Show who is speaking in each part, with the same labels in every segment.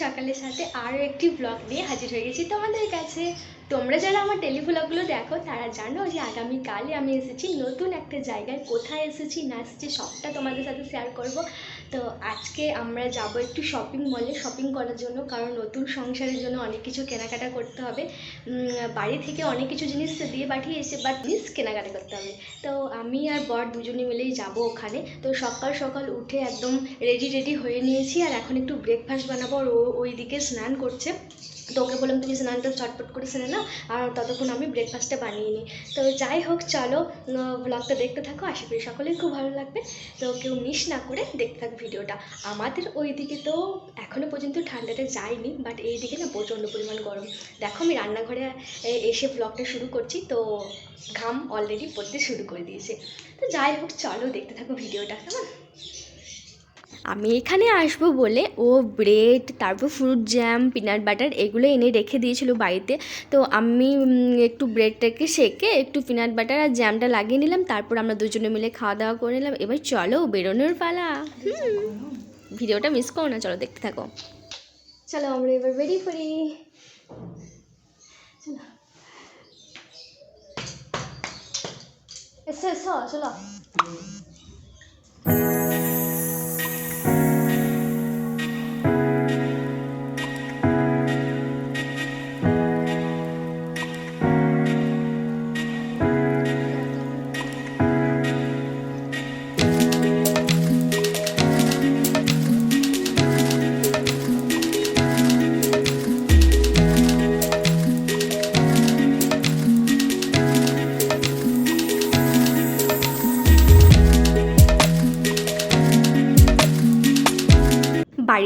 Speaker 1: সকালের সাথে আরও একটি ব্লগ নিয়ে হাজির হয়ে গেছি তোমাদের কাছে। তোমরা যারা আমার টেলি ব্লগগুলো দেখো, তারা জানো যে আগামীকালে আমি এসেছি নতুন একটা জায়গায়। কোথায় এসেছি, না এসেছি, সবটা তোমাদের সাথে শেয়ার করব। তো আজকে আমরা যাব একটু শপিং মলে শপিং করার জন্য, কারণ নতুন সংসারের জন্য অনেক কিছু কেনাকাটা করতে হবে। বাড়ি থেকে অনেক কিছু জিনিস দিয়ে পাঠিয়েছে বাট জিনিস কেনাকাটা করতে হবে। তো আমি আর বর দুজনে মিলেই যাব ওখানে। তো সকাল সকাল উঠে একদম রেডি রেডি হয়ে নিয়েছি, আর এখন একটু ব্রেকফাস্ট বানাবো, আর ও ওইদিকে স্নান করছে। তো ওকে বললাম তুমি স্নানটা চটপট করে সেরে নাও, আর ততক্ষণ আমি ব্রেকফাস্টটা বানিয়ে নিই। তো যাই হোক, চলো ব্লগটা দেখতে থাকো, আশা করি সকলেই খুব ভালো লাগবে। তো কেউ মিস না করে দেখতে থাক ভিডিওটা। আমাদের ওইদিকে তো এখনও পর্যন্ত ঠান্ডাটা যায়নি বাট এইদিকে না প্রচণ্ড পরিমাণ গরম। দেখো, আমি রান্নাঘরে এসে ব্লগটা শুরু করছি, তো ঘাম অলরেডি পড়তে শুরু করে দিয়েছে। তো যাই হোক, চলো দেখতে থাকো ভিডিওটা, কেমন? আমি এখানে আসব বলে ও ব্রেড, তারপর ফ্রুট জ্যাম পিনাট বাটার এগুলো এনে রেখে দিয়েছিল বাড়িতে। তো আমি একটু ব্রেডটাকে সেকে একটু পিনাট বাটার আর জ্যামটা লাগিয়ে নিলাম, তারপর আমরা দুজনে মিলে খাওয়া দাওয়া করে নিলাম। এবার চলো বেরোনোর পালা। ভিডিওটা মিস করো না, চলো দেখতে থাকো। চলো আমরা এবার বেরিয়ে পড়ি। চলো। এসো এসো, চলো।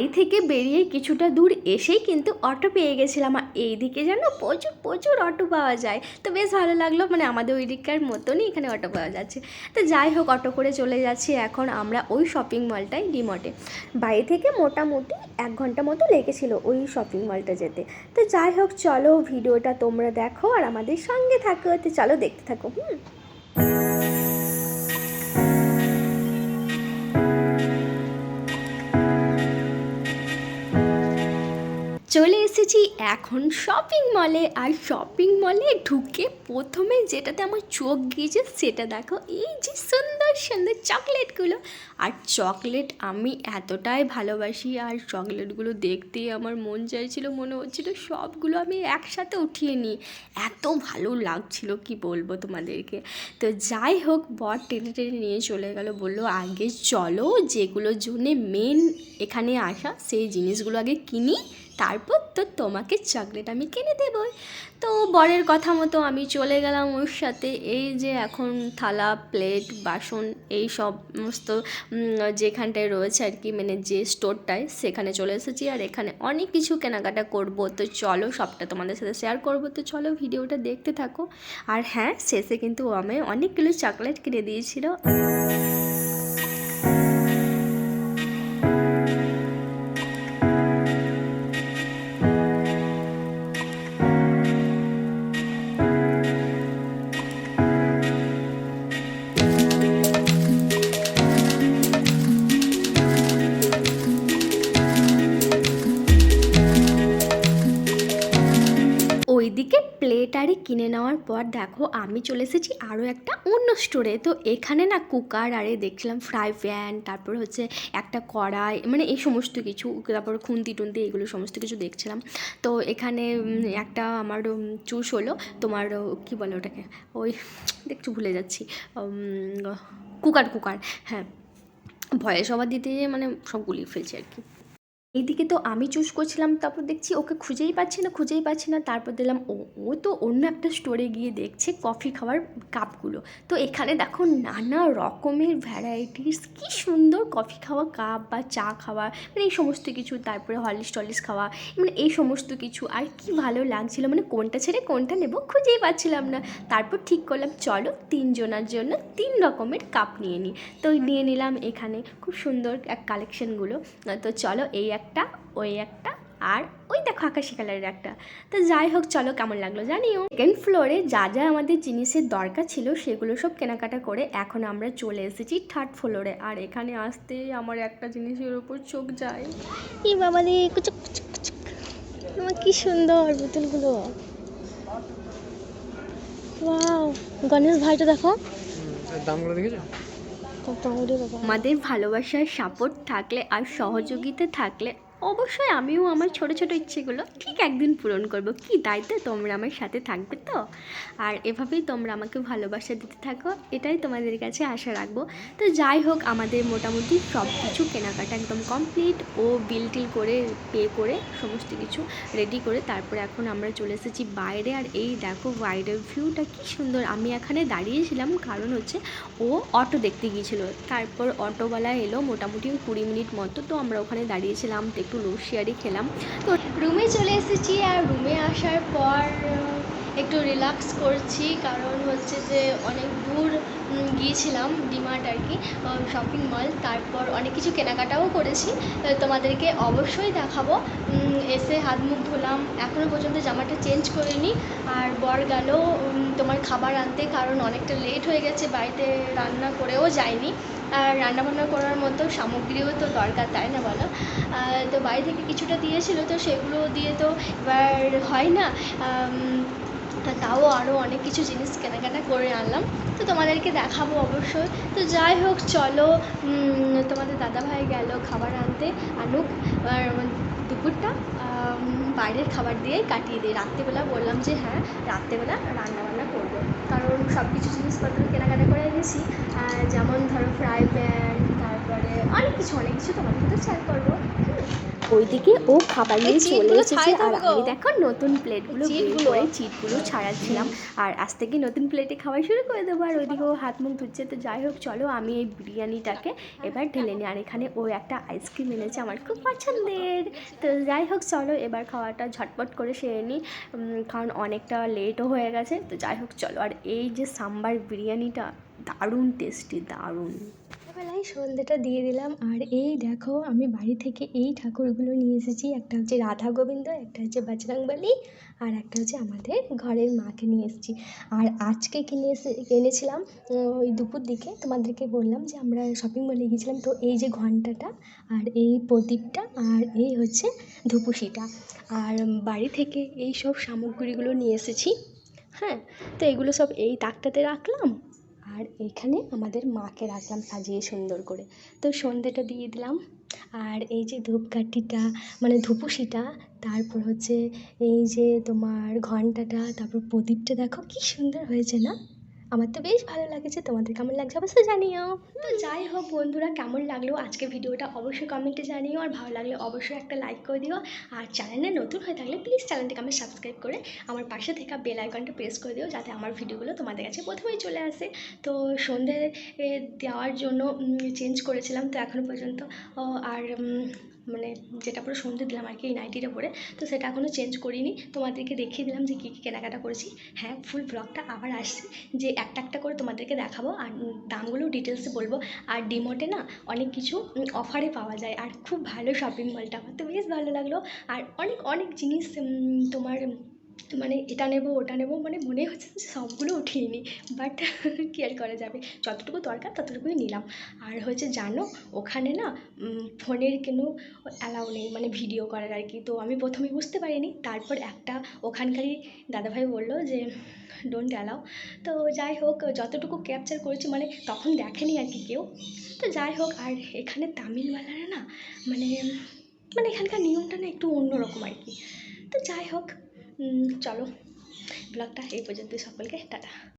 Speaker 1: বাড়ি থেকে বেরিয়ে কিছুটা দূর এসেই কিন্তু অটো পেয়ে গেছিলাম। আর এইদিকে যেন প্রচুর প্রচুর অটো পাওয়া যায়। তো বেশ ভালো লাগল মানে আমাদের ওই দিককার মতনই এখানে অটো পাওয়া যাচ্ছে। তো যাই হোক, অটো করে চলে যাচ্ছি এখন আমরা ওই শপিং মলটাই ডিমটে বাড়ি থেকে মোটামুটি এক ঘণ্টা মতো লেগেছিল ওই শপিং মলটা যেতে। তো যাই হোক, চলো ভিডিওটা তোমরা দেখো আর আমাদের সঙ্গে থাকো। তো চলো দেখতে থাকো, হুম। এসেছি এখন শপিং মলে আর শপিং মলে ঢুকে প্রথমে যেটাতে আমার চোখ গিয়েছে, সেটা দেখো। এই যে সুন্দর সুন্দর চকলেটগুলো। আর চকলেট আমি এতটাই ভালোবাসি, আর চকলেটগুলো দেখতে আমার মন চাইছিল, মনে হচ্ছিল সবগুলো আমি একসাথে উঠিয়ে নিই। এত ভালো লাগছিল, কি বলব তোমাদেরকে? তো যাই হোক, বর টেনে টেনে নিয়ে চলে গেল, বলল, আগে চলো যেগুলোর জন্যে মেন এখানে আসা, সেই জিনিসগুলো আগে কিনি, তারপর তো তোমাকে চকলেট আমি কিনে দেবই। তো বরের কথা মতো আমি চলে গেলাম ওর সাথে। এই যে এখন থালা প্লেট বাসন এই সমস্ত যেখানটায় রয়েছে আর কি মানে যে স্টোরটায়, সেখানে চলে এসেছি। আর এখানে অনেক কিছু কেনাকাটা করব। তো চলো সবটা তোমাদের সাথে শেয়ার করব। তো চলো ভিডিওটা দেখতে থাকো। আর হ্যাঁ শেষে কিন্তু আমি অনেকগুলো চকলেট কিনে দিয়েছিল। আরে কিনে নেওয়ার পর দেখো আমি চলে এসেছি আরও একটা অন্য স্টোরে তো এখানে না কুকার, আরে দেখছিলাম ফ্রাই প্যান তারপর হচ্ছে একটা কড়াই মানে এই সমস্ত কিছু, তারপর খুন্তি টুন্তি এগুলো সমস্ত কিছু দেখছিলাম। তো এখানে একটা আমার চুজ হলো, তোমার কি বলে ওটাকে, ওই দেখছি ভুলে যাচ্ছি কুকার কুকার হ্যাঁ। ভয়ে সবার দিতে মানে সব গুলিয়ে ফেলছি আর কি। এইদিকে তো আমি চুজ করছিলাম, তারপর দেখছি ওকে খুঁজেই পাচ্ছি না, খুঁজেই পাচ্ছি না, তারপর দিলাম ও ও তো অন্য একটা স্টোরে গিয়ে দেখছে কফি খাওয়ার কাপগুলো তো এখানে দেখো নানা রকমের ভ্যারাইটিস কি সুন্দর কফি খাওয়া কাপ বা চা খাওয়া মানে এই সমস্ত কিছু, তারপরে হলিস টলিস খাওয়া মানে এই সমস্ত কিছু, আর কি ভালো লাগছিল মানে কোনটা ছেড়ে কোনটা নেব খুঁজেই পাচ্ছিলাম না। তারপর ঠিক করলাম, চলো তিনজনের জন্য তিন রকমের কাপ নিয়ে নিই তো নিয়ে নিলাম এখানে, খুব সুন্দর এক কালেকশনগুলো তো চলো এই একটা ওই একটা আর ওই দেখো আকাশি কালারের একটা। তো যাই হোক চলো কেমন লাগল জানিও। সেকেন্ড ফ্লোরে যা যা আমাদের জিনিসের দরকার ছিল সেগুলো সব কেনাকাটা করে এখন আমরা চলে এসেছি থার্ড ফ্লোরে আর এখানে আসতে আমার একটা জিনিসের ওপর চোখ যায়। এই বাবা রে কুচুক কুচুক কুচুক। আমার কি সুন্দর পুতুলগুলো ওয়াও গণেশ ভাইটা দেখো।
Speaker 2: দামগুলো দেখেছ?
Speaker 1: আমাদের ভালোবাসার সাপোর্ট থাকলে আর সহযোগিতা থাকলে অবশ্যই আমিও আমার ছোট ছোট ইচ্ছেগুলো ঠিক একদিন পূরণ করব। কি তাই তো? তোমরা আমার সাথে থাকবে তো? আর এভাবেই তোমরা আমাকে ভালোবাসা দিতে থাকো, এটাই তোমাদের কাছে আশা রাখব। তো যাই হোক, আমাদের মোটামুটি সব কিছু কেনাকাটা একদম কমপ্লিট ও বিল টিল করে পে করে সমস্ত কিছু রেডি করে তারপরে এখন আমরা চলে এসেছি বাইরে। আর এই দেখো বাইরের ভিউটা কি সুন্দর। আমি এখানে দাঁড়িয়েছিলাম কারণ হচ্ছে ও অটো দেখতে গিয়েছিল। তারপর অটোওয়ালা এলো মোটামুটি কুড়ি মিনিট মতো, তো আমরা ওখানে দাঁড়িয়েছিলাম তো একটু লস্যিয়ারি খেলাম। তো রুমে চলে এসেছি আর রুমে আসার পর একটু রিল্যাক্স করছি। কারণ হচ্ছে যে অনেক দূর গিয়েছিলাম ডিমার্ট আর কি শপিং মল তারপর অনেক কিছু কেনাকাটাও করেছি। তোমাদেরকে অবশ্যই দেখাবো। এসে হাত মুখ ধুলাম। এখনও পর্যন্ত জামাটা চেঞ্জ করিনি। আর বর গেল তোমার খাবার আনতে। কারণ অনেকটা লেট হয়ে গেছে, বাড়িতে রান্না করেও যায়নি। রান্নাবান্না করার মতো সামগ্রীও তো দরকার, তাই না বলো? তো বাড়ি থেকে কিছুটা দিয়েছিল তো সেগুলো দিয়ে তো এবার হয় না। তাও আরও অনেক কিছু জিনিস কেনাকাটা করে আনলাম। তো তোমাদেরকে দেখাবো অবশ্যই। তো যাই হোক, চলো তোমাদের দাদাভাই গেল খাবার আনতে। আনুক দুপুরটা বাইরের খাবার দিয়েই কাটিয়ে দিই। রাত্রিবেলা বললাম যে হ্যাঁ রাত্রেবেলা রান্নাবান্না করব। কারণ সব কিছু জিনিসপত্র কেনাকাটা করে এনেছি। যেমন ধরো ফ্রাই প্যান তারপরে অনেক কিছু অনেক কিছু তোমাদের সাথে শেয়ার করব। ওইদিকে ও খাবার নিয়ে চলে এসেছে। আর আমি দেখো নতুন প্লেটগুলো
Speaker 3: চিটগুলো।
Speaker 1: চিটগুলো ছাড়াচ্ছিলাম। আর আজ থেকে নতুন প্লেটে খাওয়া শুরু করে দেবো। আর ওইদিকে ও হাত মুখ ধুচ্ছে তো যাই হোক চলো আমি এই বিরিয়ানিটাকে এবার ঢেলে নিই। আর এখানে ও একটা আইসক্রিম এনেছে আমার খুব পছন্দের। তো যাই হোক চলো এবার খাওয়াটা ঝটপট করে সেরে নিই। কারণ অনেকটা লেটও হয়ে গেছে। তো যাই হোক চলো। আর এই যে সাম্বার বিরিয়ানিটা দারুণ টেস্টি দারুণ। বেলায় সন্ধ্যেটা দিয়ে দিলাম। আর এই দেখো, আমি বাড়ি থেকে এই ঠাকুরগুলো নিয়ে এসেছি। একটা হচ্ছে রাধা গোবিন্দ, একটা হচ্ছে বজরংবলী, আর একটা হচ্ছে আমাদের ঘরের মাকে নিয়ে এসেছি। আর আজকে কিনে এসে, এনেছিলাম ওই দুপুর দিকে। তোমাদেরকে বললাম যে আমরা শপিং মলে গিয়েছিলাম। তো এই যে ঘন্টাটা, আর এই প্রদীপটা, আর এই হচ্ছে ধুপুসিটা। আর বাড়ি থেকে এই সব সামগ্রীগুলো নিয়ে এসেছি। হ্যাঁ তো এগুলো সব এই তাকটাতে রাখলাম। আর এখানে আমাদের মাকে রাখলাম সাজিয়ে সুন্দর করে। তো সন্ধেটা দিয়ে দিলাম। আর এই যে ধূপকাঠিটা মানে ধুপুসিটা, তারপর হচ্ছে এই যে তোমার ঘণ্টাটা তারপর প্রদীপটা, দেখো কি সুন্দর হয়েছে না? আমার তো বেশ ভালো লাগেছে। তোমাদের কেমন লাগছে অবশ্যই জানিও। তো যাই হোক বন্ধুরা কেমন লাগল আজকে ভিডিওটা অবশ্যই কমেন্টে জানিও। আর ভালো লাগলে অবশ্যই একটা লাইক করে দিও। আর চ্যানেলে নতুন হয়ে থাকলে প্লিজ চ্যানেলটিকে আমি সাবস্ক্রাইব করে আমার পাশে থাকা বেল আইকনটা প্রেস করে দিও যাতে আমার ভিডিওগুলো তোমাদের কাছে প্রথমেই চলে আসে। তো সন্ধে এ, দেওয়ার জন্য চেঞ্জ করেছিলাম তো এখনও পর্যন্ত। আর মানে যেটা পরে সন্ধে দিলাম আর কি, এই নাইটিটা পরে। তো সেটা এখনও চেঞ্জ করিনি। তোমাদেরকে দেখিয়ে দিলাম যে কী কী কেনাকাটা করেছি। হ্যাঁ ফুল ব্লগটা আবার আসছে। যে একটা একটা করে তোমাদেরকে দেখাবো। আর দামগুলো ডিটেলসে বলব। আর ডিমোটে না অনেক কিছু অফারে পাওয়া যায়। আর খুব ভালো শপিং মলটা আমার তো বেশ ভালো লাগল। আর অনেক অনেক জিনিস তোমার মানে এটা নেব, ওটা নেব মানে মনে হচ্ছে সবগুলো উঠিয়ে নিই বাট কী আর করা যাবে? যতটুকু দরকার ততটুকুই নিলাম। আর হচ্ছে জানো, ওখানে না ফোনের কোনো অ্যালাউ নেই? মানে ভিডিও করার আর কি। তো আমি প্রথমে বুঝতে পারিনি। তারপর একটা ওখানকারই দাদাভাই বলল যে ডোন্ট অ্যালাউ তো যাই হোক, যতটুকু ক্যাপচার করেছি মানে তখন দেখেনি আর কি কেউ। তো যাই হোক, আর এখানে তামিলওয়ালারা না মানে মানে এখানকার নিয়মটা না একটু অন্যরকম আর কি। তো যাই হোক চলো ব্লগটা এই পর্যন্ত সকলকে টাটা